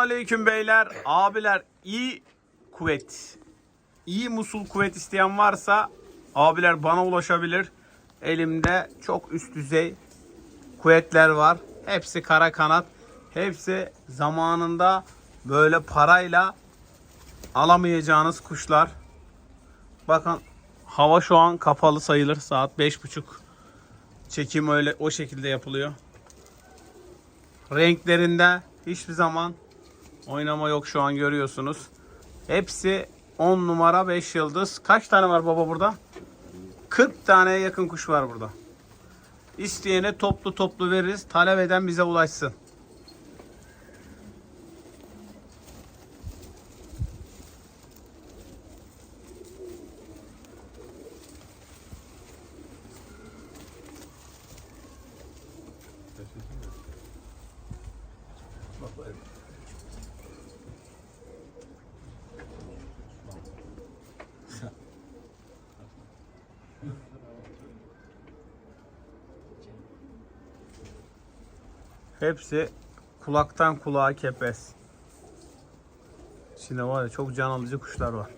aleyküm beyler, abiler. iyi kuvvet, iyi musul kuvvet isteyen varsa abiler bana ulaşabilir. Elimde çok üst düzey kuvvetler var. Hepsi kara kanat. Hepsi zamanında böyle parayla alamayacağınız kuşlar. Bakın hava şu an kapalı sayılır. Saat 5.30. Çekim öyle o şekilde yapılıyor. Renklerinde hiçbir zaman oynama yok şu an görüyorsunuz. Hepsi 10 numara 5 yıldız. Kaç tane var baba burada? 40 taneye yakın kuş var burada. İsteyene toplu toplu veririz. Talep eden bize ulaşsın. Hepsi kulaktan kulağa kepez. Şimdi var ya çok can alıcı kuşlar var.